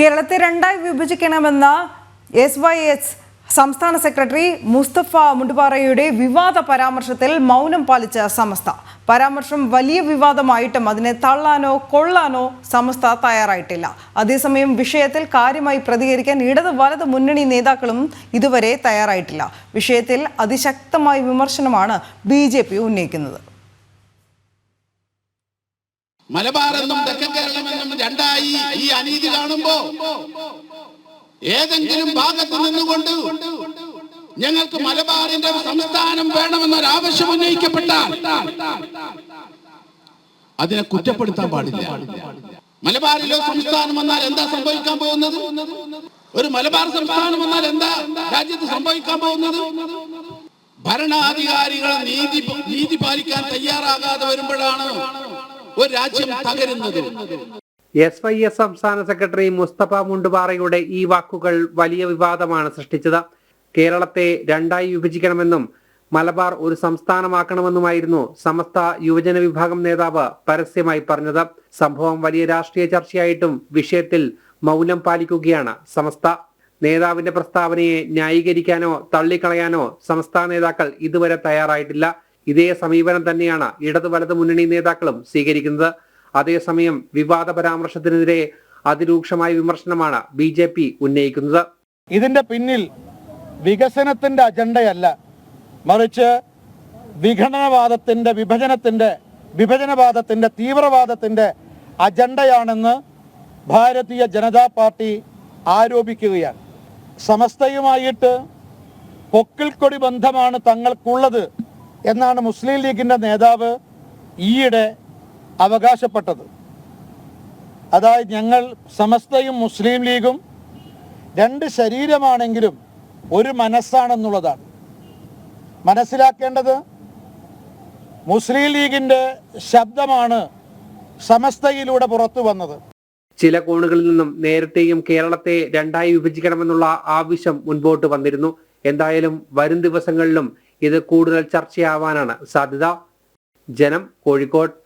കേരളത്തെ രണ്ടായി വിഭജിക്കണമെന്ന എസ് വൈ എസ് സംസ്ഥാന സെക്രട്ടറി മുസ്തഫ മുണ്ടുപാറയുടെ വിവാദ പരാമർശത്തിൽ മൗനം പാലിച്ച സമസ്ത. പരാമർശം വലിയ വിവാദമായിട്ടും അതിനെ തള്ളാനോ കൊള്ളാനോ സമസ്ത തയ്യാറായിട്ടില്ല. അതേസമയം വിഷയത്തിൽ കാര്യമായി പ്രതികരിക്കാൻ ഇടത് വലത് മുന്നണി നേതാക്കളും ഇതുവരെ തയ്യാറായിട്ടില്ല. വിഷയത്തിൽ അതിശക്തമായ വിമർശനമാണ് ബി ഉന്നയിക്കുന്നത്. മലബാർ എന്നും തെക്കൻ രണ്ടായി ഈ അനീതി കാണുമ്പോ ഏതെങ്കിലും ഭാഗത്ത് നിന്നുകൊണ്ട് ഞങ്ങൾക്ക് മലബാറിന്റെ സംസ്ഥാനം വേണമെന്നൊരു ആവശ്യം ഉന്നയിക്കപ്പെട്ടാൽ അതിനെ കുറ്റപ്പെടുത്താൻ പാടില്ല. മലബാറിലോ സംസ്ഥാനം വന്നാൽ എന്താ സംഭവിക്കാൻ പോകുന്നത്? ഒരു മലബാർ സംസ്ഥാനം വന്നാൽ എന്താ രാജ്യത്ത് സംഭവിക്കാൻ പോകുന്നത്? ഭരണാധികാരികളെ നീതി നീതി പാലിക്കാൻ തയ്യാറാകാതെ വരുമ്പോഴാണ് ഒരു രാജ്യം തകരുന്നത്. എസ് വൈ എസ് സംസ്ഥാന സെക്രട്ടറി മുസ്തഫ മുണ്ടുപാറയുടെ ഈ വാക്കുകൾ വലിയ വിവാദമാണ് സൃഷ്ടിച്ചത്. കേരളത്തെ രണ്ടായി വിഭജിക്കണമെന്നും മലബാർ ഒരു സംസ്ഥാനമാക്കണമെന്നുമായിരുന്നു സമസ്ത യുവജന വിഭാഗം നേതാവ് പരസ്യമായി പറഞ്ഞത്. സംഭവം വലിയ രാഷ്ട്രീയ ചർച്ചയായിട്ടും വിഷയത്തിൽ മൗനം പാലിക്കുകയാണ് സമസ്ത. നേതാവിന്റെ പ്രസ്താവനയെ ന്യായീകരിക്കാനോ തള്ളിക്കളയാനോ സംസ്ഥാന നേതാക്കൾ ഇതുവരെ തയ്യാറായിട്ടില്ല. ഇതേ സമീപനം തന്നെയാണ് ഇടതു വലത് മുന്നണി നേതാക്കളും സ്വീകരിക്കുന്നത്. അതേസമയം വിവാദ പരാമർശത്തിനെതിരെ അതിരൂക്ഷമായ വിമർശനമാണ് ബി ജെ പി ഉന്നയിക്കുന്നത്. ഇതിന്റെ പിന്നിൽ വികസനത്തിന്റെ അജണ്ടയല്ല. മറിച്ച് വിഘടനവാദത്തിന്റെ വിഭജനത്തിന്റെ വിഭജനവാദത്തിന്റെ തീവ്രവാദത്തിന്റെ അജണ്ടയാണെന്ന് ഭാരതീയ ജനതാ പാർട്ടി ആരോപിക്കുകയാണ്. സമസ്തയുമായിട്ട് പൊക്കിൾക്കൊടി ബന്ധമാണ് തങ്ങൾക്കുള്ളത് എന്നാണ് മുസ്ലിം ലീഗിന്റെ നേതാവ് ഈയിടെ അവകാശപ്പെട്ടത്. അതായത് ഞങ്ങൾ സമസ്തയും മുസ്ലിം ലീഗും രണ്ട് ശരീരമാണെങ്കിലും ഒരു മനസ്സാണെന്നുള്ളതാണ്. മനസ്സിലാക്കേണ്ടത് മുസ്ലിം ലീഗിന്റെ ശബ്ദമാണ് സമസ്തയിലൂടെ പുറത്തു വന്നത്. ചില കോണുകളിൽ നിന്നും നേരത്തെയും കേരളത്തെ രണ്ടായി വിഭജിക്കണമെന്നുള്ള ആവശ്യം മുൻപോട്ട് വന്നിരുന്നു. എന്തായാലും വരും ദിവസങ്ങളിലും ഇത് കൂടുതൽ ചർച്ചയാവാനാണ് സാധ്യത. ജനം കോഴിക്കോട്